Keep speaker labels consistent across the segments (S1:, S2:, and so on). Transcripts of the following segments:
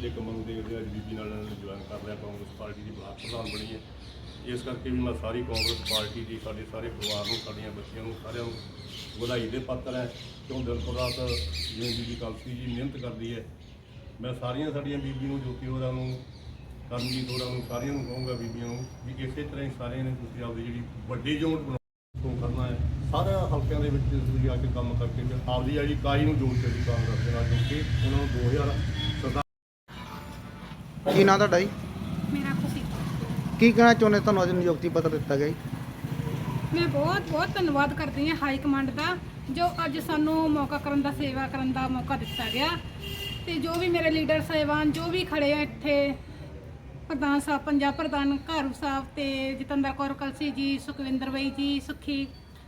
S1: ਦੇ ਕੰਮਾਂ ਨੂੰ ਦੇਖਦੇ ਅੱਜ ਬੀਬੀ ਨਾਲ ਜੁਆਇਨ ਕਰ ਲਿਆ, ਕਾਂਗਰਸ ਪਾਰਟੀ ਦੀ ਬਲਾਕ ਪ੍ਰਧਾਨ ਬਣੀ ਹੈ। ਇਸ ਕਰਕੇ ਵੀ ਮੈਂ ਸਾਰੀ ਕਾਂਗਰਸ ਪਾਰਟੀ ਦੀ, ਸਾਡੇ ਸਾਰੇ ਪਰਿਵਾਰ ਨੂੰ, ਸਾਡੀਆਂ ਬੱਚੀਆਂ ਨੂੰ, ਸਾਰਿਆਂ ਨੂੰ ਵਧਾਈ ਦੇ ਪਾਤਰ ਹੈ। ਕਿਉਂ ਦਿਨ ਤੋਂ ਰਾਤ ਜਿਵੇਂ ਬੀਬੀ ਕਲਸੀ ਜੀ ਮਿਹਨਤ ਕਰਦੀ ਹੈ, ਮੈਂ ਸਾਰੀਆਂ ਸਾਡੀਆਂ ਬੀਬੀ ਨੂੰ, ਜੋਤੀ ਹੋਰਾਂ ਨੂੰ, ਕਰਮਜੀਤ ਹੋਰਾਂ ਨੂੰ, ਸਾਰਿਆਂ ਨੂੰ ਕਹੂੰਗਾ ਬੀਬੀਆਂ ਨੂੰ ਵੀ ਇਸੇ ਤਰ੍ਹਾਂ ਹੀ ਸਾਰਿਆਂ ਨੇ ਤੁਸੀਂ ਆਪਦੀ ਜਿਹੜੀ ਵੱਡੀ ਜੋੜ ਬਣਾਉਣ ਤੋਂ ਕਰਨਾ ਹੈ। ਸਾਰੇ ਹਲਕਿਆਂ ਦੇ ਵਿੱਚ ਤੁਸੀਂ ਆ ਕੇ ਕੰਮ ਕਰਕੇ ਆਪਦੀ ਜਿਹੜੀ ਇਕਾਈ ਨੂੰ ਜੋੜ ਕੇ ਵੀ ਕਾਂਗਰਸ ਦੇ ਨਾਲ ਜੁੜ ਕੇ ਉਹਨਾਂ ਨੂੰ 2000 ਸਰਦਾਰ
S2: ਕੀ ਨਾਂ ਤੁਹਾਡਾ ਜੀ?
S3: ਮੇਰਾ ਖੁਸ਼ੀ।
S2: ਕੀ ਕਹਿਣਾ ਚਾਹੁੰਦੇ ਤੁਹਾਨੂੰ ਅੱਜ ਨਿਯੁਕਤੀ ਪੱਤਰ ਦਿੱਤਾ ਗਿਆ ਜੀ?
S3: ਮੈਂ ਬਹੁਤ ਬਹੁਤ ਧੰਨਵਾਦ ਕਰਦੀ ਹਾਂ ਹਾਈ ਕਮਾਂਡ ਦਾ ਜੋ ਅੱਜ ਸਾਨੂੰ ਮੌਕਾ ਕਰਨ ਦਾ ਸੇਵਾ ਕਰਨ ਦਾ ਮੌਕਾ ਦਿੱਤਾ ਗਿਆ। ਤੇ ਜੋ ਵੀ ਮੇਰੇ ਲੀਡਰ ਸਾਹਿਬਾਨ ਜੋ ਵੀ ਖੜੇ ਆ ਇੱਥੇ ਪ੍ਰਧਾਨ ਸਾਹਿਬ ਪੰਜਾਬ ਪ੍ਰਧਾਨ ਘਾਰੂ ਸਾਹਿਬ ਤੇ ਜਤਿੰਦਰ ਕੌਰ ਕਲਸੀ ਜੀ ਸੁਖਵਿੰਦਰ ਬਈ ਜੀ ਸੁਖੀ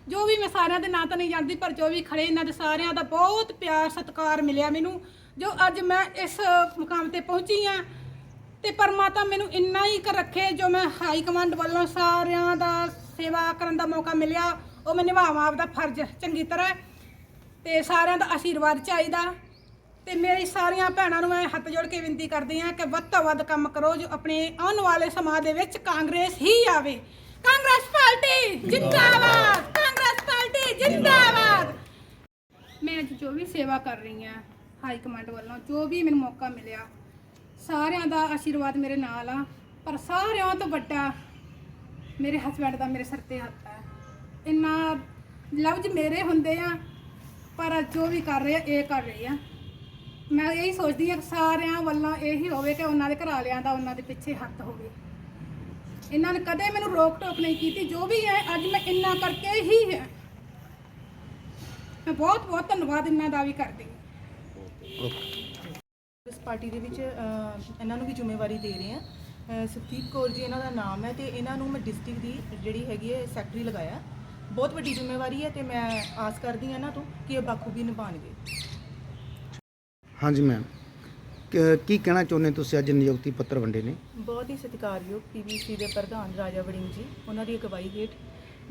S3: ਜੋ ਵੀ ਮੈਂ ਸਾਰਿਆਂ ਦੇ ਨਾਂ ਤਾਂ ਨਹੀਂ ਜਾਣਦੀ ਪਰ ਜੋ ਵੀ ਖੜੇ ਇਹਨਾਂ ਦੇ ਸਾਰਿਆਂ ਦਾ ਬਹੁਤ ਪਿਆਰ ਸਤਿਕਾਰ ਮਿਲਿਆ ਮੈਨੂੰ ਜੋ ਅੱਜ ਮੈਂ ਇਸ ਮੁਕਾਮ ਤੇ ਪਹੁੰਚੀ ਆ ਤੇ ਪਰਮਾਤਮਾ ਮੈਨੂੰ ਇੰਨਾ ਹੀ ਕਰ ਰੱਖੇ, ਜੋ ਮੈਂ ਹਾਈ ਕਮਾਂਡ ਵੱਲੋਂ ਸਾਰਿਆਂ ਦਾ ਸੇਵਾ ਕਰਨ ਦਾ ਮੌਕਾ ਮਿਲਿਆ, ਉਹ ਮੈਂ ਨਿਭਾਵਾਂ ਆਪਦਾ ਫਰਜ਼, ਚੰਗੀ ਤਰ੍ਹਾਂ। ਤੇ ਸਾਰਿਆਂ ਦਾ ਆਸ਼ੀਰਵਾਦ ਚਾਹੀਦਾ। ਤੇ ਮੇਰੀ ਸਾਰੀਆਂ ਭੈਣਾਂ ਨੂੰ ਮੈਂ ਹੱਥ ਜੋੜ ਕੇ ਬੇਨਤੀ ਕਰਦੀ ਹਾਂ ਕਿ ਵੱਧ ਤੋਂ ਵੱਧ ਕੰਮ ਕਰੋ, ਜੋ ਆਪਣੇ ਆਉਣ ਵਾਲੇ ਸਮਾਂ ਦੇ ਵਿੱਚ ਕਾਂਗਰਸ ਹੀ ਆਵੇ। ਕਾਂਗਰਸ ਪਾਰਟੀ ਜਿੰਦਾਬਾਦ! ਕਾਂਗਰਸ ਪਾਰਟੀ ਜਿੰਦਾਬਾਦ! ਮੈਂ ਅੱਜ ਜੋ ਵੀ ਸੇਵਾ ਕਰ ਰਹੀ ਹਾਂ ਹਾਈ ਕਮਾਂਡ ਵੱਲੋਂ, ਜੋ ਵੀ ਮੈਨੂੰ ਮੌਕਾ ਮਿਲਿਆ ਸਾਰਿਆਂ ਦਾ ਆਸ਼ੀਰਵਾਦ ਮੇਰੇ ਨਾਲ ਆ, ਪਰ ਸਾਰਿਆਂ ਤੋਂ ਵੱਡਾ ਮੇਰੇ ਹਸਬੰਡ ਦਾ ਮੇਰੇ ਸਿਰ ਤੇ ਹੱਥ ਹੈ ਇੰਨਾ ਲਫ਼ਜ਼ ਮੇਰੇ ਹੁੰਦੇ ਆ, ਪਰ ਜੋ ਵੀ ਕਰ ਰਹੇ ਆ, ਇਹ ਕਰ ਰਹੇ ਆ। ਮੈਂ ਇਹੀ ਸੋਚਦੀ ਆ ਕਿ ਸਾਰਿਆਂ ਵੱਲੋਂ ਇਹੀ ਹੋਵੇ ਕਿ ਉਹਨਾਂ ਦੇ ਘਰ ਵਾਲਿਆਂ ਦਾ ਉਹਨਾਂ ਦੇ ਪਿੱਛੇ ਹੱਥ ਹੋਵੇ। ਇਹਨਾਂ ਨੇ ਕਦੇ ਮੈਨੂੰ ਰੋਕ ਟੋਕ ਨਹੀਂ ਕੀਤੀ, ਜੋ ਵੀ ਹੈ, ਅੱਜ ਮੈਂ ਇੰਨਾ ਕਰਕੇ ਹੀ ਹੈ। ਮੈਂ ਬਹੁਤ ਬਹੁਤ ਧੰਨਵਾਦ ਇਹਨਾਂ ਦਾ ਵੀ ਕਰਦੀ ਹਾਂ।
S4: ਪਾਰਟੀ ਦੇ ਵਿੱਚ ਅ, ਇਹਨਾਂ ਨੂੰ ਵੀ ਜ਼ਿੰਮੇਵਾਰੀ ਦੇ ਰਹੇ ਆ ਸਤੀਕ ਕੌਰ ਜੀ ਇਹਨਾਂ ਦਾ ਨਾਮ ਹੈ ਤੇ ਇਹਨਾਂ ਨੂੰ ਮੈਂ ਡਿਸਟ੍ਰਿਕਟ ਦੀ ਜਿਹੜੀ ਹੈਗੀ ਹੈ ਸੈਕਟਰੀ ਲਗਾਇਆ। ਬਹੁਤ ਵੱਡੀ ਜ਼ਿੰਮੇਵਾਰੀ ਹੈ ਤੇ ਮੈਂ ਆਸ ਕਰਦੀ ਹਾਂ ਇਹਨਾਂ ਤੋਂ ਕਿ ਇਹ ਬਾਖੂਬੀ ਨਿਭਾਉਣਗੇ
S2: ਹਾਂਜੀ ਮੈਮ ਕੀ ਕਹਿਣਾ ਚਾਹੁੰਦੇ ਤੁਸੀਂ? ਅੱਜ ਨਿਯੁਕਤੀ ਪੱਤਰ ਵੰਡੇ ਨੇ।
S4: ਬਹੁਤ ਹੀ ਸਤਿਕਾਰਯੋਗ ਪੀਵੀਸੀ ਦੇ ਪ੍ਰਧਾਨ ਰਾਜਾ ਵੜਿੰਗ ਜੀ ਉਹਨਾਂ ਦੀ ਅਗਵਾਈ ਹੇਠ।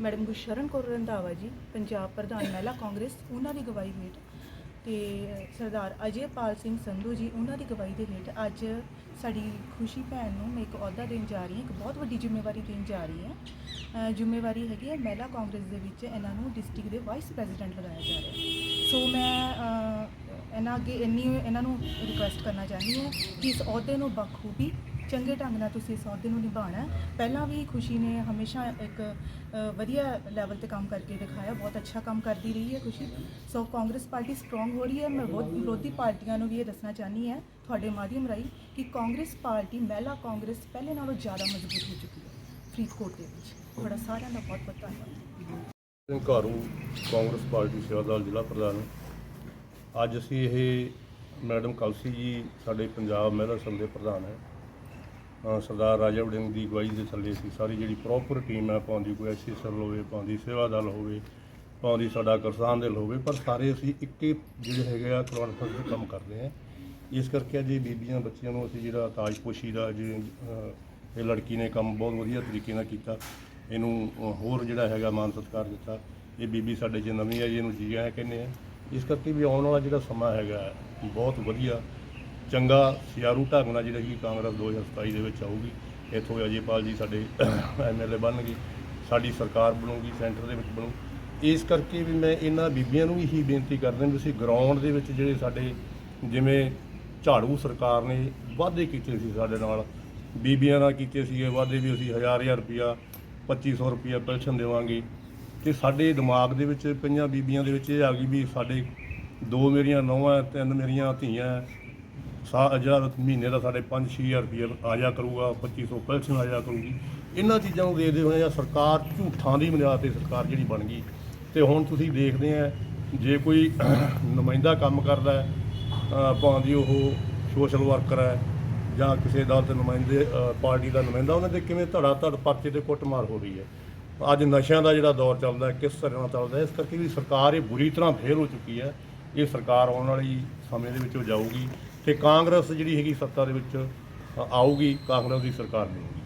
S4: ਮੈਡਮ ਗੁਸ਼ਰਨ ਕੌਰ ਰੰਧਾਵਾ ਜੀ ਪੰਜਾਬ ਪ੍ਰਧਾਨ ਮਹਿਲਾ ਕਾਂਗਰਸ ਉਹਨਾਂ ਦੀ ਅਗਵਾਈ ਹੇਠ। ਤੇ ਸਰਦਾਰ ਅਜੇਪਾਲ ਸਿੰਘ ਸੰਧੂ ਜੀ, ਉਹਨਾਂ ਦੀ ਅਗਵਾਈ ਦੇ ਹੇਠ ਅੱਜ ਸਾਡੀ ਖੁਸ਼ੀ ਭੈਣ ਨੂੰ ਮੈਂ ਇੱਕ ਅਹੁਦਾ ਦੇਣ ਜਾ ਰਹੀ ਹਾਂ, ਇੱਕ ਬਹੁਤ ਵੱਡੀ ਜ਼ਿੰਮੇਵਾਰੀ ਦੇਣ ਜਾ ਰਹੀ ਹਾਂ। ਜ਼ਿੰਮੇਵਾਰੀ ਹੈਗੀ ਹੈ ਮਹਿਲਾ ਕਾਂਗਰਸ ਦੇ ਵਿੱਚ ਇਹਨਾਂ ਨੂੰ ਡਿਸਟ੍ਰਿਕਟ ਦੇ ਵਾਈਸ ਪ੍ਰੈਜ਼ੀਡੈਂਟ ਲਗਾਇਆ ਜਾ ਰਿਹਾ ਹੈ। ਸੋ ਮੈਂ ਇਹਨਾਂ ਅੱਗੇ ਇੰਨੀ ਇਹਨਾਂ ਨੂੰ ਰਿਕੁਐਸਟ ਕਰਨਾ ਚਾਹੁੰਦੀ ਹਾਂ ਕਿ ਇਸ ਅਹੁਦੇ ਨੂੰ ਬਖੂਬੀ ਚੰਗੇ ਢੰਗ ਨਾਲ ਤੁਸੀਂ ਇਸ ਅਹੁਦੇ ਨੂੰ ਨਿਭਾਉਣਾ ਹੈ। ਪਹਿਲਾਂ ਵੀ ਖੁਸ਼ੀ ਨੇ ਹਮੇਸ਼ਾ ਇੱਕ ਅ, ਵਧੀਆ ਲੈਵਲ ਤੇ ਕੰਮ ਕਰਕੇ ਦਿਖਾਇਆ। ਬਹੁਤ ਅੱਛਾ ਕੰਮ ਕਰਦੀ ਰਹੀ ਹੈ ਖੁਸ਼ੀ। ਸੋ ਕਾਂਗਰਸ ਪਾਰਟੀ ਸਟਰੋਂਗ ਹੋ ਰਹੀ ਹੈ। ਮੈਂ ਬਹੁਤ ਵਿਰੋਧੀ ਪਾਰਟੀਆਂ ਨੂੰ ਵੀ ਇਹ ਦੱਸਣਾ ਚਾਹਨੀ ਹੈ ਤੁਹਾਡੇ ਮਾਧਿਅਮ ਰਾਹੀਂ ਕਿ ਕਾਂਗਰਸ ਪਾਰਟੀ ਮਹਿਲਾ ਕਾਂਗਰਸ ਪਹਿਲੇ ਨਾਲੋਂ ਜ਼ਿਆਦਾ ਮਜ਼ਬੂਤ ਹੋ ਚੁੱਕੀ ਹੈ ਫਰੀਦਕੋਟ ਦੇ ਵਿੱਚ। ਤੁਹਾਡਾ ਸਾਰਿਆਂ ਦਾ ਬਹੁਤ ਬਹੁਤ ਧੰਨਵਾਦ।
S1: ਸਿੰਘ ਘਾਰੂ ਕਾਂਗਰਸ ਪਾਰਟੀ ਸੇਵਾਦਾਰ ਜ਼ਿਲ੍ਹਾ ਪ੍ਰਧਾਨ ਅੱਜ ਅਸੀਂ ਇਹ ਮੈਡਮ ਕਲਸੀ ਜੀ ਸਾਡੇ ਪੰਜਾਬ ਮਹਿਲਾ ਸੰਘ ਦੇ ਪ੍ਰਧਾਨ ਹੈ। ਸਰਦਾਰ ਰਾਜਾ ਵੜਿੰਗ ਦੀ ਅਗਵਾਈ ਦੇ ਥੱਲੇ ਅਸੀਂ ਸਾਰੀ ਜਿਹੜੀ ਪ੍ਰੋਪਰ ਟੀਮ ਹੈ ਪਾਉਂਦੀ ਕੋਈ ਐਸੀ ਸੈੱਲ ਹੋਵੇ ਪਾਉਂਦੀ ਸੇਵਾ ਦਲ ਹੋਵੇ ਪਾਉਂਦੀ ਸਾਡਾ ਕਿਸਾਨ ਦਲ ਹੋਵੇ, ਪਰ ਸਾਰੇ ਅਸੀਂ ਇੱਕੇ ਜਿਹੜੇ ਹੈਗੇ ਆ ਕਾਨਫਰੰਸ ਦੇ ਕੰਮ ਕਰਦੇ ਹਾਂ ਇਸ ਕਰਕੇ ਅੱਜ ਇਹ ਬੀਬੀਆਂ, ਬੱਚਿਆਂ ਨੂੰ ਅਸੀਂ ਜਿਹੜਾ ਤਾਜਪੋਸ਼ੀ ਦਾ ਜੇ ਇਹ ਲੜਕੀ ਨੇ ਕੰਮ ਬਹੁਤ ਵਧੀਆ ਤਰੀਕੇ ਨਾਲ ਕੀਤਾ। ਇਹਨੂੰ ਹੋਰ ਜਿਹੜਾ ਹੈਗਾ ਮਾਨ ਸਤਿਕਾਰ ਦਿੱਤਾ। ਇਹ ਬੀਬੀ ਸਾਡੇ 'ਚ ਨਵੀਂ ਆਈ, ਇਹਨੂੰ ਜੀ ਆਇਆ ਕਹਿੰਦੇ ਆ। ਇਸ ਕਰਕੇ ਵੀ ਆਉਣ ਵਾਲਾ ਜਿਹੜਾ ਸਮਾਂ ਹੈਗਾ, ਬਹੁਤ ਵਧੀਆ। ਚੰਗਾ ਸਿਆਰੂ ਢੰਗ ਨਾਲ ਜਿਹੜਾ ਕਿ ਕਾਂਗਰਸ 2027 ਦੇ ਵਿੱਚ ਆਊਗੀ, ਇੱਥੋਂ ਅਜੇਪਾਲ ਜੀ ਸਾਡੇ ਐਮਐਲਏ ਬਣਨਗੇ, ਸਾਡੀ ਸਰਕਾਰ ਬਣੂਗੀ, ਸੈਂਟਰ ਦੇ ਵਿੱਚ ਬਣੂ। ਇਸ ਕਰਕੇ ਵੀ ਮੈਂ ਇਹਨਾਂ ਬੀਬੀਆਂ ਨੂੰ ਇਹੀ ਬੇਨਤੀ ਕਰਦਾ ਵੀ ਤੁਸੀਂ ਗਰਾਊਂਡ ਦੇ ਵਿੱਚ ਜਿਹੜੇ ਸਾਡੇ ਜਿਵੇਂ ਝਾੜੂ ਸਰਕਾਰ ਨੇ ਵਾਅਦੇ ਕੀਤੇ ਸੀ ਸਾਡੇ ਨਾਲ, ਬੀਬੀਆਂ ਨਾਲ ਕੀਤੇ ਸੀਗੇ, ਵਾਅਦੇ ਵੀ ਅਸੀਂ ਹਜ਼ਾਰ ਹਜ਼ਾਰ ਰੁਪਿਆ 2500 ਰੁਪਿਆ ਪੈਨਸ਼ਨ ਦੇਵਾਂਗੇ। ਤੇ ਸਾਡੇ ਦਿਮਾਗ ਦੇ ਵਿੱਚ ਪਈਆਂ ਬੀਬੀਆਂ ਦੇ ਵਿੱਚ ਇਹ ਆ ਗਈ ਵੀ ਸਾਡੇ ਦੋ ਮੇਰੀਆਂ, ਨੌਵਾਂ, ਤਿੰਨ ਮੇਰੀਆਂ ਧੀਆਂ ਸਾ ਜਿਹੜਾ ਮਹੀਨੇ ਦਾ ਸਾਡੇ 5-6000 ਰੁਪਏ ਆ ਜਾ ਕਰੂਗਾ 2500 ਪੈਨਸ਼ਨ ਆ ਜਾ ਕਰੂਗੀ। ਇਹਨਾਂ ਚੀਜ਼ਾਂ ਨੂੰ ਦੇਖਦੇ ਹੋਏ ਆ ਸਰਕਾਰ ਝੂਠਾਂ ਦੀ ਬੁਨਿਆਦ ਤੇ ਸਰਕਾਰ ਜਿਹੜੀ ਬਣ ਗਈ। ਤੇ ਹੁਣ ਤੁਸੀਂ ਦੇਖਦੇ ਆ, ਜੇ ਕੋਈ ਨੁਮਾਇੰਦਾ ਕੰਮ ਕਰਦਾ ਹੈ ਭਾਵੇਂ ਉਹ ਸੋਸ਼ਲ ਵਰਕਰ ਹੈ, ਜਾਂ ਕਿਸੇ ਦਲ ਦੇ ਨੁਮਾਇੰਦੇ ਪਾਰਟੀ ਦਾ ਨੁਮਾਇੰਦਾ, ਉਹਨਾਂ ਦੇ ਕਿਵੇਂ ਧੜਾ ਧੜ ਪਰਚੇ ਤੇ ਕੁੱਟਮਾਰ ਹੋ ਰਹੀ ਹੈ? ਅੱਜ ਨਸ਼ਿਆਂ ਦਾ ਜਿਹੜਾ ਦੌਰ ਚੱਲਦਾ ਕਿਸ ਤਰ੍ਹਾਂ ਨਾਲ ਚੱਲਦਾ ਇਸ ਕਰਕੇ ਵੀ ਸਰਕਾਰ ਇਹ ਬੁਰੀ ਤਰ੍ਹਾਂ ਫੇਲ ਹੋ ਚੁੱਕੀ ਹੈ। ਇਹ ਸਰਕਾਰ ਆਉਣ ਵਾਲੀ ਸਮੇਂ ਦੇ ਵਿੱਚ ਉਹ ਜਾਊਗੀ ਤੇ ਕਾਂਗਰਸ ਜਿਹੜੀ ਹੈਗੀ ਸੱਤਾ ਦੇ ਵਿੱਚ ਆਊਗੀ, ਕਾਂਗਰਸ ਦੀ ਸਰਕਾਰ ਬਣੂਗੀ।